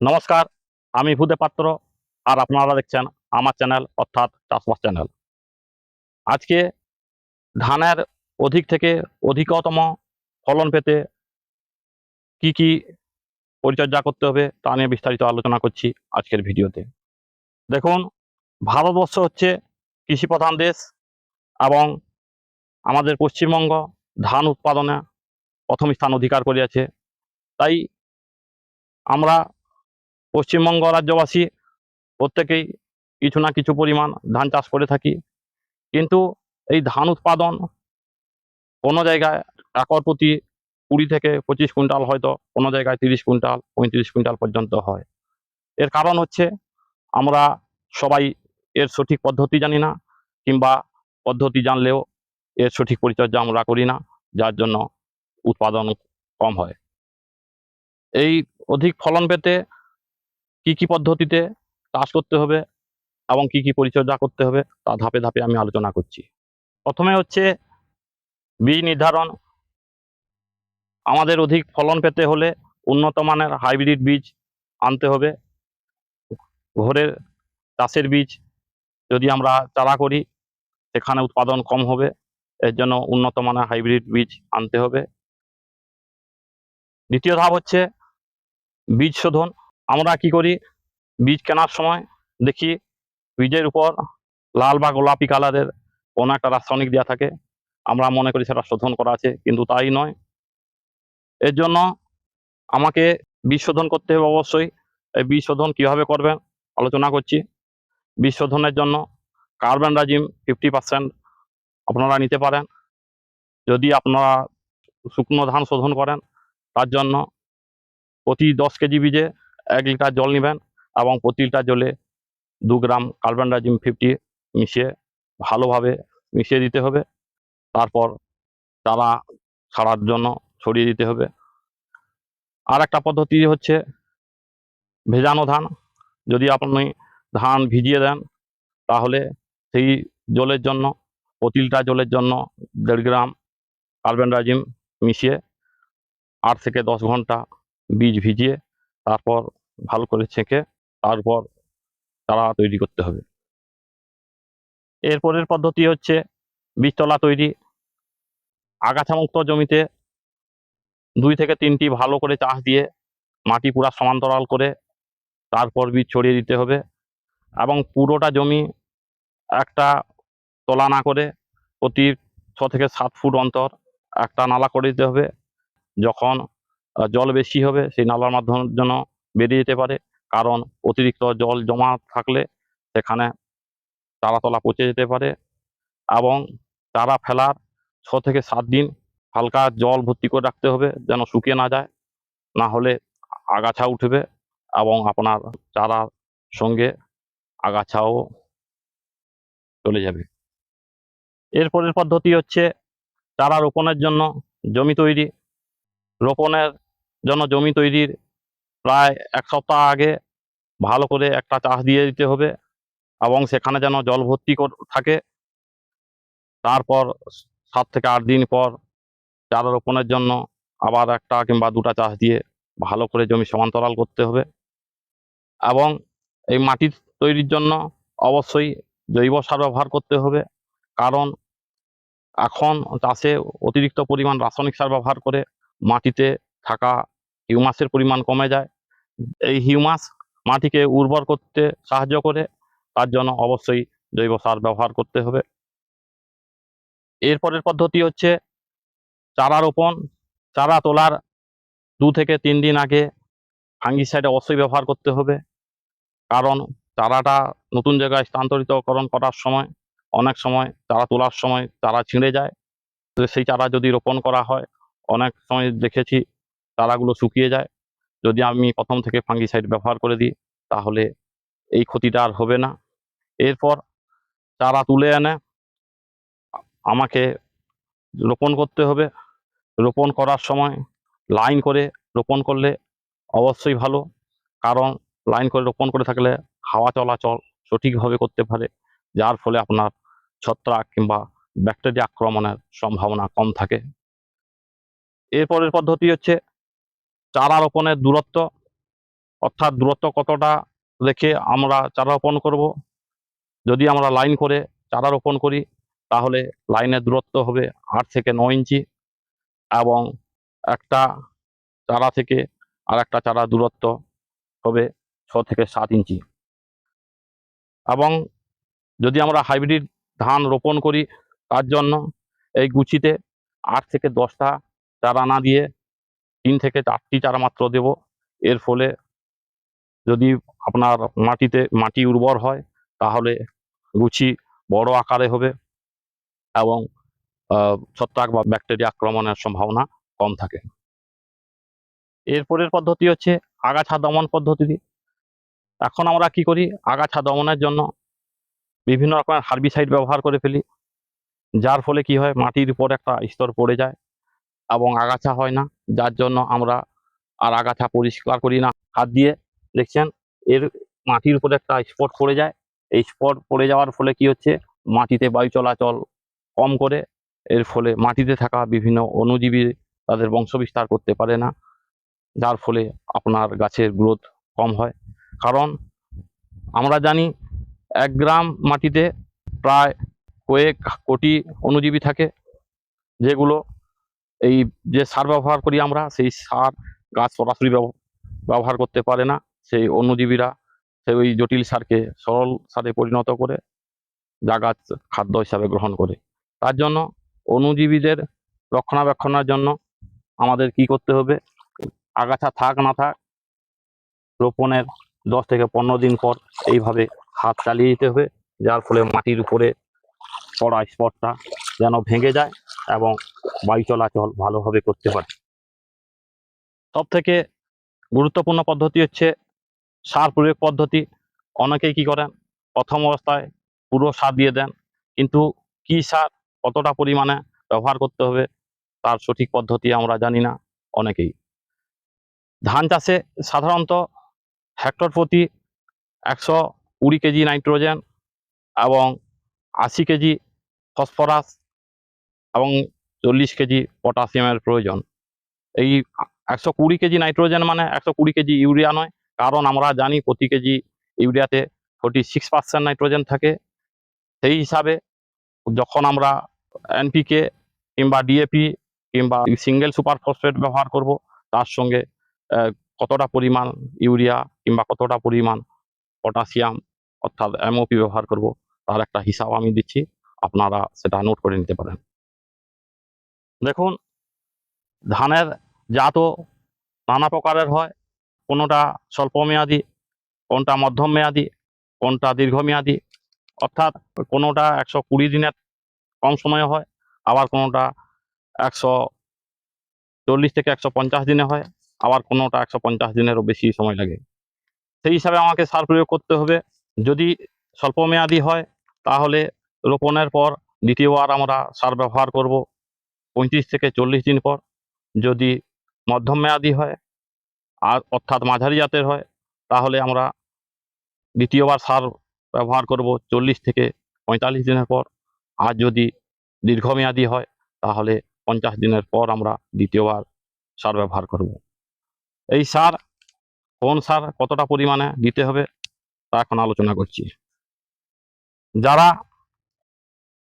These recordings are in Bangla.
নমস্কার, আমি ভূদে পাত্র আর আপনারা দেখছেন আমার চ্যানেল অর্থাৎ চাষবাস চ্যানেল। আজকে ধানের অধিক থেকে অধিকতম ফলন পেতে কি কি পরিচর্যা করতে হবে তা নিয়ে বিস্তারিত আলোচনা করছি আজকের ভিডিওতে। দেখুন, ভারতবর্ষ হচ্ছে কৃষি প্রধান দেশ এবং আমাদের পশ্চিমবঙ্গ ধান উৎপাদনে প্রথম স্থান অধিকার করিয়াছে। তাই আমরা পশ্চিমবঙ্গ রাজ্যবাসী প্রত্যেকেই কিছু না কিছু পরিমাণ ধান চাষ করে থাকি। কিন্তু এই ধান উৎপাদন কোনো জায়গায় একর প্রতি কুড়ি থেকে পঁচিশ কুইন্টাল হয়তো, কোনো জায়গায় তিরিশ কুইন্টাল, পঁয়ত্রিশ কুইন্টাল পর্যন্ত হয়। এর কারণ হচ্ছে আমরা সবাই এর সঠিক পদ্ধতি জানি না, কিংবা পদ্ধতি জানলেও এর সঠিক পরিচর্যা আমরা করি না, যার জন্য উৎপাদন কম হয়। এই অধিক ফলন পেতে কি কি পদ্ধতিতে চাষ করতে হবে এবং কি কি পরিচর্যা করতে হবে তা ধাপে ধাপে আমি আলোচনা করছি। প্রথমে হচ্ছে বীজ নির্ধারণ। আমাদের অধিক ফলন পেতে হলে উন্নত মানের হাইব্রিড বীজ আনতে হবে। ঘরের চাষের বীজ যদি আমরা চারা করি, সেখানে উৎপাদন কম হবে, এর জন্য উন্নত মানের হাইব্রিড বীজ আনতে হবে। দ্বিতীয় ধাপ হচ্ছে বীজ শোধন। আমরা কি করি? বীজ কেনার সময় দেখি বীজের উপর লাল বা গোলাপি কালারের কোনো একটা রাসায়নিক দেওয়া থাকে। আমরা মনে করি সেটা শোধন করা আছে, কিন্তু তাই নয়। এর জন্য আমাকে বীজ শোধন করতে হবে অবশ্যই। এই বীজ শোধন কীভাবে করবেন? আলোচনা করছি। বীজ শোধনের জন্য কার্বন রাজিম ফিফটি পার্সেন্ট আপনারা নিতে পারেন। যদি আপনারা শুকনো ধান শোধন করেন, তার জন্য প্রতি দশ কেজি বীজে এক লিটার জল নেবেন এবং প্রতি লিটার জলে দু গ্রাম কার্বন ডাইজিম ফিফটি মিশিয়ে ভালোভাবে মিশিয়ে দিতে হবে। তারপর চারা ছাড়ার জন্য ছড়িয়ে দিতে হবে। আর একটা পদ্ধতি হচ্ছে ভেজানো ধান। যদি আপনি ধান ভিজিয়ে দেন, তাহলে সেই জলের জন্য, প্রতি লিটার জলের জন্য দেড় গ্রাম কার্বন ডাইজিম মিশিয়ে আট থেকে দশ ঘণ্টা বীজ ভিজিয়ে তারপর ভালো করে ছেঁকে তারপর চারা তৈরি করতে হবে। এরপরের পদ্ধতি হচ্ছে বীজতলা তৈরি। আগাছামুক্ত জমিতে দুই থেকে তিনটি ভালো করে চাষ দিয়ে মাটি পুরা সমান্তরাল করে তারপর বীজ ছড়িয়ে দিতে হবে এবং পুরোটা জমি একটা তলা না করে প্রতি ছ থেকে সাত ফুট অন্তর একটা নালা করে দিতে হবে। যখন জল বেশি হবে, সেই নালার মাধ্যমে যেন বেরিয়ে যেতে পারে। কারণ অতিরিক্ত জল জমা থাকলে সেখানে চারাতলা পচে যেতে পারে এবং চারা ফেলার ছ থেকে সাত দিন হালকা জল ভর্তি করে রাখতে হবে যেন শুকিয়ে না যায়, না হলে আগাছা উঠবে এবং আপনার চারার সঙ্গে আগাছাও চলে যাবে। এরপরের পদ্ধতি হচ্ছে চারা রোপণের জন্য জমি তৈরি। রোপণের জন্য জমি তৈরির প্রায় এক সপ্তাহ আগে ভালো করে একটা চাষ দিয়ে দিতে হবে এবং সেখানে যেন জল ভর্তি থাকে। তারপর সাত থেকে আট দিন পর চারা রোপণের জন্য আবার একটা কিংবা দুটা চাষ দিয়ে ভালো করে জমি সমান্তরাল করতে হবে এবং এই মাটির তৈরির জন্য অবশ্যই জৈব সার ব্যবহার করতে হবে। কারণ এখন চাষে অতিরিক্ত পরিমাণ রাসায়নিক সার ব্যবহার করে মাটিতে থাকা হিউমাসের পরিমাণ কমে যায়। এই হিউমাস মাটিকে উর্বর করতে সাহায্য করে, তার জন্য অবশ্যই জৈব সার ব্যবহার করতে হবে। এরপরের পদ্ধতি হচ্ছে চারা রোপণ। চারা তোলার দু থেকে তিন দিন আগে ফাঙ্গিসাইড অবশ্যই ব্যবহার করতে হবে। কারণ চারাটা নতুন জায়গায় স্থানান্তরিতকরণ করার সময়, অনেক সময় চারা তোলার সময় চারা ছিঁড়ে যায়। সেই চারা যদি রোপণ করা হয়, অনেক সময় দেখেছি চারাগুলো শুকিয়ে যায়। যদি আমি প্রথম থেকে ফাঙ্গিসাইড ব্যবহার করে দিই, তাহলে এই ক্ষতিটা আর হবে না। এরপর চারা তুলে এনে আমাকে রোপণ করতে হবে। রোপণ করার সময় লাইন করে রোপণ করলে অবশ্যই ভালো, কারণ লাইন করে রোপণ করে থাকলে হাওয়া চলাচল সঠিকভাবে করতে পারে, যার ফলে আপনার ছত্রাক কিংবা ব্যাকটেরিয়া আক্রমণের সম্ভাবনা কম থাকে। এরপরের পদ্ধতি হচ্ছে চারা রোপণের দূরত্ব, অর্থাৎ দূরত্ব কতটা রেখে আমরা চারা রোপণ করব? যদি আমরা লাইন করে চারা রোপণ করি, তাহলে লাইনের দূরত্ব হবে আট থেকে নয় ইঞ্চি এবং একটা চারা থেকে আর একটা চারা দূরত্ব হবে ছ থেকে সাত ইঞ্চি। এবং যদি আমরা হাইব্রিড ধান রোপণ করি, তার জন্য এই গুছিতে আট থেকে দশটা চারা না দিয়ে তিন থেকে চারটি চারা মাত্র দেব। এর ফলে যদি আপনার মাটিতে, মাটি উর্বর হয়, তাহলে গুছি বড় আকারে হবে এবং ছত্রাক বা ব্যাকটেরিয়া আক্রমণের সম্ভাবনা কম থাকে। এরপরের পদ্ধতি হচ্ছে আগাছা দমন পদ্ধতি। এখন আমরা কি করি? আগাছা দমনের জন্য বিভিন্ন রকমের হার্বিসাইড ব্যবহার করে ফেলি, যার ফলে কি হয়? মাটির উপর একটা স্তর পড়ে যায়। এবং আগাছা হয় না, যার জন্য আমরা আর আগাছা পরিষ্কার করি না। হাত দিয়ে দেখছেন, এর মাটির উপরে একটা স্পট পড়ে যায়। এই স্পট পড়ে যাওয়ার ফলে কি হচ্ছে, মাটিতে বায়ু চলাচল কম করে, এর ফলে মাটিতে থাকা বিভিন্ন অনুজীবী তাদের বংশবিস্তার করতে পারে না, যার ফলে আপনার গাছের গ্রোথ কম হয়। কারণ আমরা জানি, এক গ্রাম মাটিতে প্রায় কয়েক কোটি অনুজীবী থাকে, যেগুলো এই যে সার ব্যবহার করি আমরা, সেই সার গাছ সরাসরি ব্যবহার করতে পারে না। সেই অণুজীবীরা সেই ওই জটিল সারকে সরল সারে পরিণত করে যা গাছ খাদ্য হিসাবে গ্রহণ করে। তার জন্য অণুজীবীদের রক্ষণাবেক্ষণের জন্য আমাদের কি করতে হবে? আগাছা থাক না থাক, রোপণের দশ থেকে পনেরো দিন পর এইভাবে হাত চালিয়ে দিতে হবে, যার ফলে মাটির উপরে পড়া স্পটটা যেন ভেঙে যায় এবং বায়ু চলাচল ভালোভাবে করতে পারে। সব থেকে গুরুত্বপূর্ণ পদ্ধতি হচ্ছে সার প্রয়োগ পদ্ধতি। অনেকেই কি করেন? প্রথম অবস্থায় পুরো সার দিয়ে দেন, কিন্তু কি সার কতটা পরিমাণে ব্যবহার করতে হবে তার সঠিক পদ্ধতি আমরা জানি না অনেকেই। ধান চাষে সাধারণত হেক্টর প্রতি একশো কুড়ি কেজি নাইট্রোজেন এবং আশি কেজি ফসফরাস এবং চল্লিশ কেজি পটাশিয়ামের প্রয়োজন। এই একশো কুড়ি কেজি নাইট্রোজেন মানে একশো কুড়ি কেজি ইউরিয়া নয়, কারণ আমরা জানি প্রতি কেজি ইউরিয়াতে ফোর্টি সিক্স পার্সেন্ট নাইট্রোজেন থাকে। সেই হিসাবে যখন আমরা এনপিকে কিংবা ডিএপি কিংবা সিঙ্গেল সুপার ফসফেট ব্যবহার করব, তার সঙ্গে কতটা পরিমাণ ইউরিয়া কিংবা কতটা পরিমাণ পটাশিয়াম অর্থাৎ এমওপি ব্যবহার করব, তার একটা হিসাব আমি দিচ্ছি। আপনারা সেটা নোট করে নিতে পারেন। দেখুন, ধানের জাতও নানা প্রকারের হয়। কোনোটা স্বল্পমেয়াদী, কোনটা মধ্যম মেয়াদি কোনটা দীর্ঘমেয়াদি। অর্থাৎ কোনোটা একশো কুড়ি দিনের কম সময়ে হয়, আবার কোনোটা একশো চল্লিশ থেকে একশো পঞ্চাশ দিনে হয়, আবার কোনোটা একশো পঞ্চাশ দিনেরও বেশি সময় লাগে। সেই হিসাবে আমাকে সার প্রয়োগ করতে হবে। যদি স্বল্পমেয়াদী হয়, তাহলে রোপণের পর দ্বিতীয়বার আমরা সার ব্যবহার করব। পঁয়ত্রিশ থেকে চল্লিশ দিন পর যদি মধ্যম মেয়াদি হয় আর অর্থাৎ মাঝারি জাতের হয়, তাহলে আমরা দ্বিতীয়বার সার ব্যবহার করব চল্লিশ থেকে পঁয়তাল্লিশ দিনের পর। আর যদি দীর্ঘমেয়াদি হয়, তাহলে পঞ্চাশ দিনের পর আমরা দ্বিতীয়বার সার ব্যবহার করব। এই সার, কোন সার কতটা পরিমাণে দিতে হবে, তা এখন আলোচনা করছি। যারা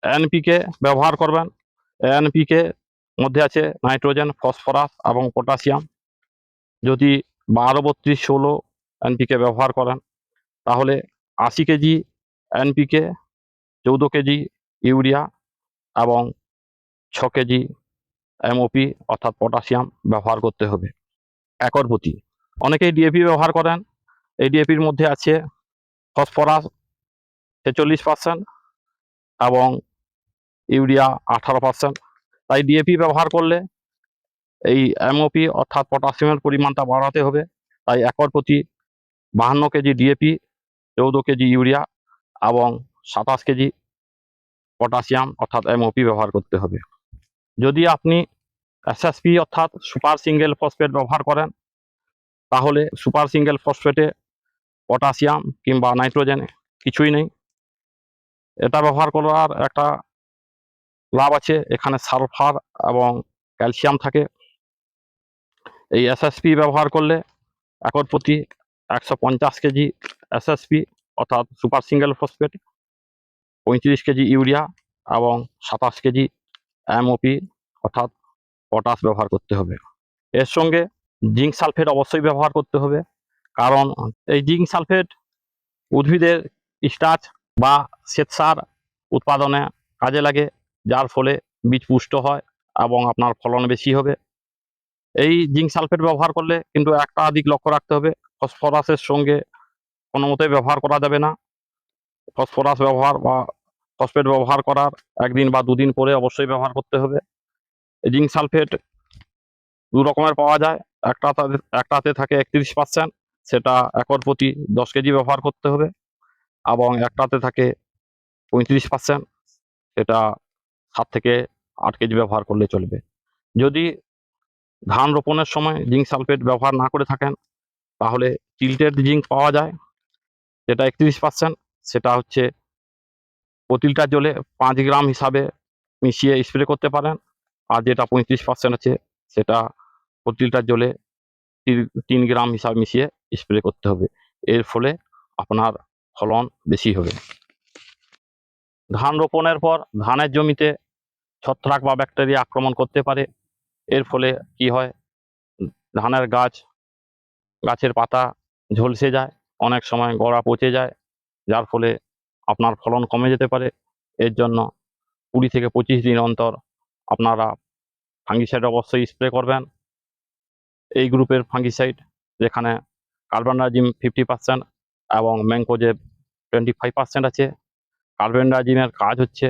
এনপিকে ব্যবহার করবেন এনপিকে মধ্যে আছে নাইট্রোজেন, ফসফরাস এবং পটাশিয়াম। যদি বারো, বত্রিশ, ষোলো এনপিকে ব্যবহার করেন, তাহলে আশি কেজি এনপিকে, চৌদ্দ কেজি ইউরিয়া এবং ছ কেজি এমওপি অর্থাৎ পটাশিয়াম ব্যবহার করতে হবে। একর প্রতি। অনেকেই ডিএপি ব্যবহার করেন। এই ডিএপির মধ্যে আছে ফসফরাস ছেচল্লিশ পার্সেন্ট এবং ইউরিয়া আঠারো পার্সেন্ট। তাই ডিএপি ব্যবহার করলে এই এমওপি অর্থাৎ পটাশিয়ামের পরিমাণটা বাড়াতে হবে। তাই একর প্রতি বাহান্ন কেজি ডিএপি চৌদ্দ কেজি ইউরিয়া এবং সাতাশ কেজি পটাশিয়াম অর্থাৎ এমওপি ব্যবহার করতে হবে। যদি আপনি এসএসপি অর্থাৎ সুপার সিঙ্গেল ফসফেট ব্যবহার করেন, তাহলে সুপার সিঙ্গেল ফসফেটে পটাশিয়াম কিংবা নাইট্রোজেন কিছুই নেই। এটা ব্যবহার করার একটা লাভ আছে, এখানে সালফার এবং ক্যালসিয়াম থাকে। এই এসএসপি ব্যবহার করলে একর প্রতি একশো পঞ্চাশ কেজি এসএসপি অর্থাৎ সুপার সিঙ্গেল ফসফেট, পঁয়ত্রিশ কেজি ইউরিয়া এবং সাতাশ কেজি এমওপি অর্থাৎ পটাশ ব্যবহার করতে হবে। এর সঙ্গে জিঙ্ক সালফেট অবশ্যই ব্যবহার করতে হবে, কারণ এই জিঙ্ক সালফেট উদ্ভিদের স্টার্চ বা শ্বেতসার উৎপাদনে কাজে লাগে। যার ফলে বীজ পুষ্ট হয় এবং আপনার ফলন বেশি হবে। এই জিঙ্ক সালফেট ব্যবহার করলে কিন্তু একটা দিক লক্ষ্য রাখতে হবে, ফসফরাসের সঙ্গে কোনো মতেই ব্যবহার করা যাবে না। ফসফরাস ব্যবহার বা ফসফেট ব্যবহার করার একদিন বা দুদিন পরে অবশ্যই ব্যবহার করতে হবে। জিঙ্ক সালফেট দু রকমের পাওয়া যায় একটা একটাতে থাকে একত্রিশ পার্সেন্ট, সেটা একর প্রতি দশ কেজি ব্যবহার করতে হবে এবং একটাতে থাকে পঁয়ত্রিশ পার্সেন্ট, সেটা থেকে আট কেজি ব্যবহার করলে চলবে। যদি ধান রোপণের সময় জিঙ্ক সালফেট ব্যবহার না করে থাকেন, তাহলে চিল্টেড জিঙ্ক পাওয়া যায়, যেটা একত্রিশ পার্সেন্ট, সেটা হচ্ছে প্রতি লিটার জলে পাঁচ গ্রাম হিসাবে মিশিয়ে স্প্রে করতে পারেন, আর যেটা পঁয়ত্রিশ পার্সেন্ট আছে, সেটা প্রতি লিটার জলে তিন গ্রাম হিসাবে মিশিয়ে স্প্রে করতে হবে। এর ফলে আপনার ফলন বেশি হবে। ধান রোপণের পর ধানের জমিতে ছত্রাক বা ব্যাকটেরিয়া আক্রমণ করতে পারে। এর ফলে কি হয়? ধানের গাছ, গাছের পাতা ঝলসে যায়, অনেক সময় গোড়া পচে যায়, যার ফলে আপনার ফলন কমে যেতে পারে। এর জন্য কুড়ি থেকে পঁচিশ দিন অন্তর আপনারা ফাঙ্গিসাইড অবশ্যই স্প্রে করবেন। এই গ্রুপের ফাঙ্গিসাইড যেখানে কার্বনডাজিম ফিফটি পার্সেন্ট এবং ম্যাংকোজেব টোয়েন্টি ফাইভ পার্সেন্ট আছে কার্বনডাজিমের কাজ হচ্ছে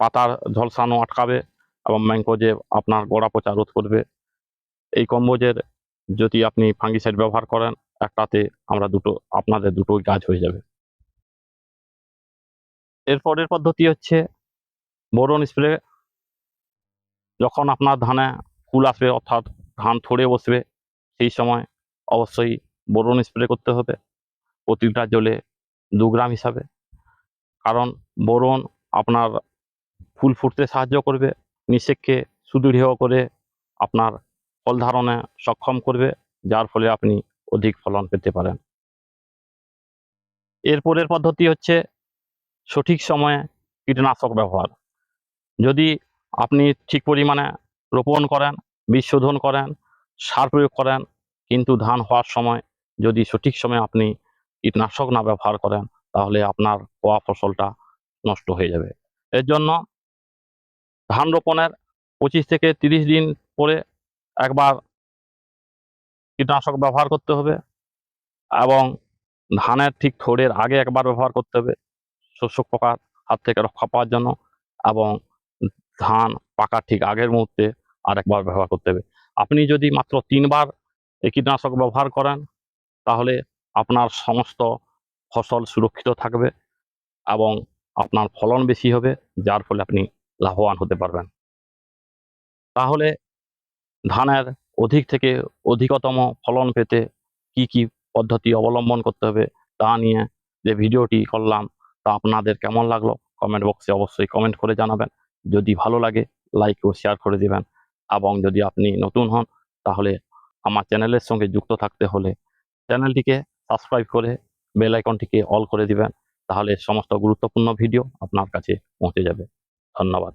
পাতার ঝলসানো আটকাবে এবং ম্যাংকোজেব আপনার গোড়া পচা রোধ করবে। এই কম্বোজের যদি আপনি ফাঙ্গিসাইড ব্যবহার করেন, একটাতে আমরা দুটো, আপনাদের দুটোই কাজ হয়ে যাবে। এরপরের পদ্ধতি হচ্ছে বোরন স্প্রে। যখন আপনার ধানে ফুল আসবে, অর্থাৎ ধান থড়ে বসবে, সেই সময় অবশ্যই বোরন স্প্রে করতে হবে প্রতিটা জলে দু গ্রাম হিসাবে। কারণ বোরন আপনার ফুল ফুটতে সাহায্য করবে নিষেককে সুদৃঢ় করে আপনার ফল ধারণে সক্ষম করবে, যার ফলে আপনি অধিক ফলন পেতে পারেন। এরপরের পদ্ধতি হচ্ছে সঠিক সময়ে কীটনাশক ব্যবহার। যদি আপনি ঠিক পরিমাণে রোপণ করেন, বীজ শোধন করেন, সার প্রয়োগ করেন, কিন্তু ধান হওয়ার সময় যদি সঠিক সময়ে আপনি কীটনাশক না ব্যবহার করেন, তাহলে আপনার হওয়া ফসলটা নষ্ট হয়ে যাবে। এর জন্য ধান রোপণের পঁচিশ থেকে তিরিশ দিন পরে একবার কীটনাশক ব্যবহার করতে হবে এবং ধানের ঠিক থোড়ের আগে একবার ব্যবহার করতে হবে শস্য পোকার হাত থেকে রক্ষা পাওয়ার জন্য এবং ধান পাকার ঠিক আগের মুহূর্তে আরেকবার ব্যবহার করতে হবে। আপনি যদি মাত্র তিনবার এই কীটনাশক ব্যবহার করেন, তাহলে আপনার সমস্ত ফসল সুরক্ষিত থাকবে এবং আপনার ফলন বেশি হবে, যার ফলে আপনি লাভবান হতে পারবেন। তাহলে ধানের অধিক থেকে অধিকতম ফলন পেতে কি কি পদ্ধতি অবলম্বন করতে হবে তা নিয়ে যে ভিডিওটি করলাম তা আপনাদের কেমন লাগল কমেন্ট বক্সে অবশ্যই কমেন্ট করে জানাবেন। যদি ভালো লাগে, লাইক ও শেয়ার করে দিবেন। এবং যদি আপনি নতুন হন, তাহলে আমার চ্যানেলের সঙ্গে যুক্ত থাকতে হলে চ্যানেলটিকে সাবস্ক্রাইব করে বেল আইকনটিকে অল করে দিবেন। তাহলে সমস্ত গুরুত্বপূর্ণ ভিডিও আপনার কাছে পৌঁছে যাবে। ধন্যবাদ।